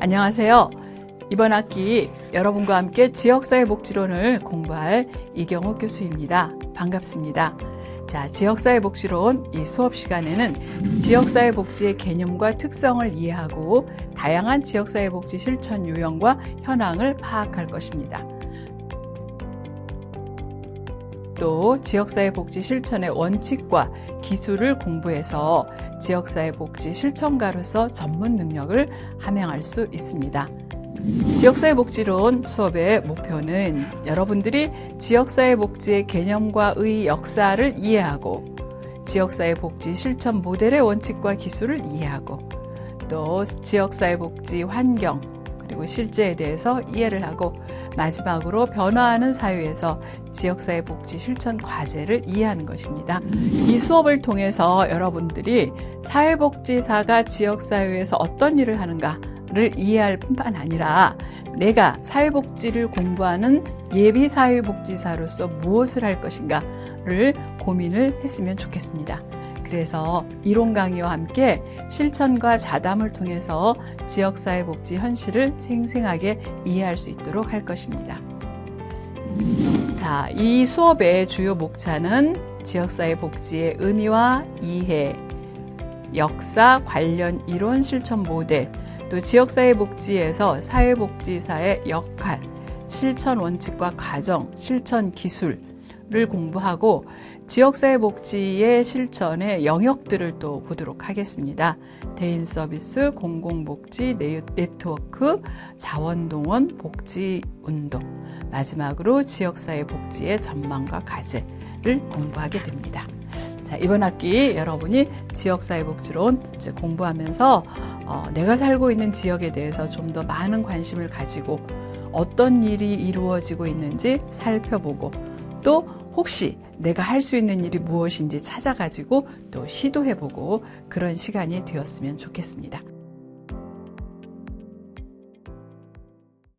안녕하세요. 이번 학기 여러분과 함께 지역사회복지론을 공부할 이경호 교수입니다. 반갑습니다. 자, 지역사회복지론 이 수업 시간에는 지역사회복지의 개념과 특성을 이해하고 다양한 지역사회복지 실천 유형과 현황을 파악할 것입니다. 또 지역사회복지 실천의 원칙과 기술을 공부해서 지역사회복지 실천가로서 전문 능력을 함양할 수 있습니다. 지역사회 복지론 수업의 목표는 여러분들이 지역사회 복지의 개념과 의 역사를 이해하고 지역사회 복지 실천 모델의 원칙과 기술을 이해하고 또 지역사회 복지 환경 그리고 실제에 대해서 이해를 하고 마지막으로 변화하는 사회에서 지역사회 복지 실천 과제를 이해하는 것입니다. 이 수업을 통해서 여러분들이 사회복지사가 지역사회에서 어떤 일을 하는가 를 이해할 뿐만 아니라 내가 사회복지를 공부하는 예비 사회복지사로서 무엇을 할 것인가를 고민을 했으면 좋겠습니다. 그래서 이론 강의와 함께 실천과 자담을 통해서 지역사회 복지 현실을 생생하게 이해할 수 있도록 할 것입니다. 자, 이 수업의 주요 목차는 지역사회 복지의 의미와 이해, 역사 관련 이론 실천 모델, 또 지역사회 복지에서 사회복지사의 역할, 실천 원칙과 과정, 실천 기술 을 공부하고 지역사회 복지의 실천의 영역들을 또 보도록 하겠습니다. 대인 서비스, 공공복지, 네트워크, 자원동원, 복지운동, 마지막으로 지역사회 복지의 전망과 과제를 공부하게 됩니다. 자, 이번 학기 여러분이 지역사회복지론 공부하면서 어, 내가 살고 있는 지역에 대해서 좀 더 많은 관심을 가지고 어떤 일이 이루어지고 있는지 살펴보고 또 혹시 내가 할 수 있는 일이 무엇인지 찾아가지고 또 시도해보고 그런 시간이 되었으면 좋겠습니다.